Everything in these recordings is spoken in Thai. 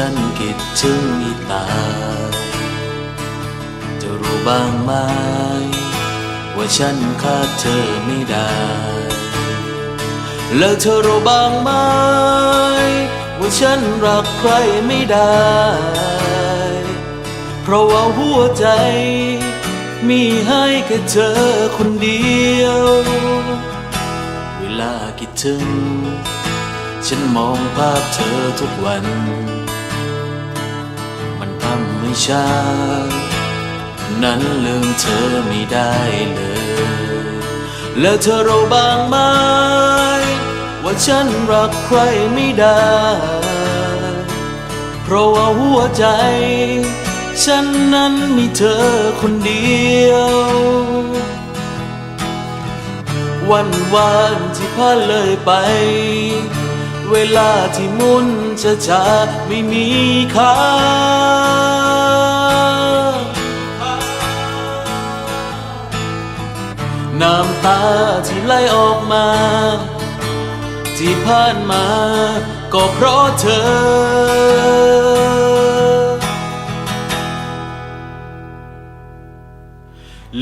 ฉันคิดถึงอีตา จะรู้บ้างไหมว่าฉันขาดเธอไม่ได้ แล้วเธอรู้บ้างไหมว่าฉันรักใครไม่ได้ เพราะว่าหัวใจ มีให้แค่เธอคนเดียว เวลาคิดถึงฉันมองภาพเธอทุกวันมัน ทำให้ฉันนั้นลืมเธอไม่ได้เลย แล้วเธอรู้บ้างไหมว่าฉันรักใครไม่ได้ เพราะว่าหัวใจ ฉันนั้นมีเธอคนเดียว วันวานที่ผ่านเลยไป เวลาที่มุนจะจะไม่มีค่าน้ำตาที่ไหลออกมา ที่ผ่านมา ก็เพราะเธอ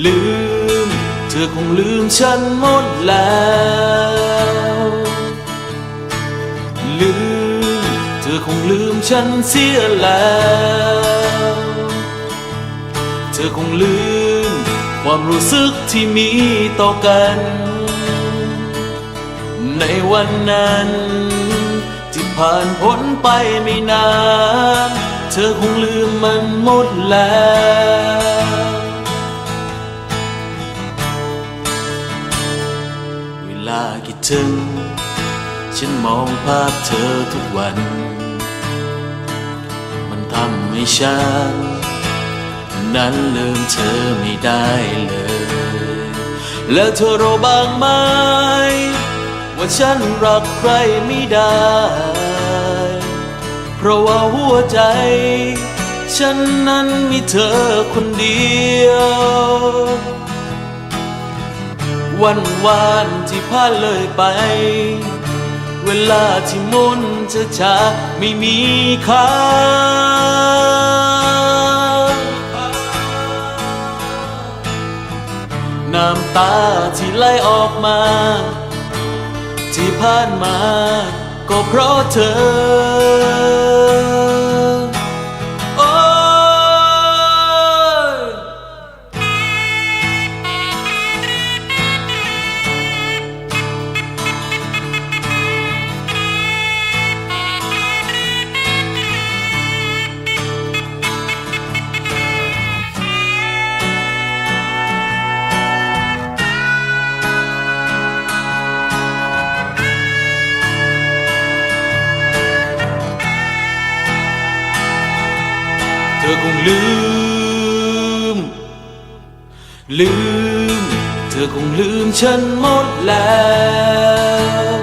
ลืม เธอคงลืมฉันหมดแล้ว ธอคงลืมฉันเสียแล้ว เธอคงลืมความรู้สึกที่มีต่อกัน ในวันนั้น ที่ผ่านพ้นไปไม่นาน เธอคงลืมมันหมดแล้วเวลาคิดถึง ฉันมองภาพเธอทุกวัน มันทำให้ฉัน นั้นลืมเธอไม่ได้เลย แล้วเธอรู้บ้างไหม ว่าฉันรักใครไม่ได้ เพราะว่าหัวใจ ฉันนั้นมีเธอคนเดียววันวานที่ผ่านเลยไป เวลาที่มุนจะช้าไม่มีค่าน้ำตาที่ไหลออกมา ที่ผ่านมาก็เพราะเธอ คงลืม ลืม เธอคงลืมฉันหมดแล้ว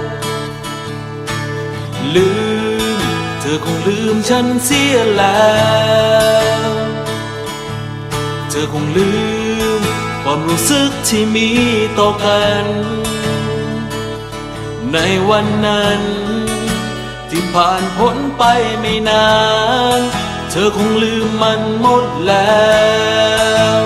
ลืม เธอคงลืมฉันเสียแล้ว เธอคงลืม ความรู้สึกที่มีต่อกัน ในวันนั้น ที่ผ่านพ้นไปไม่นาน เธอคงลืมมันหมดแล้ว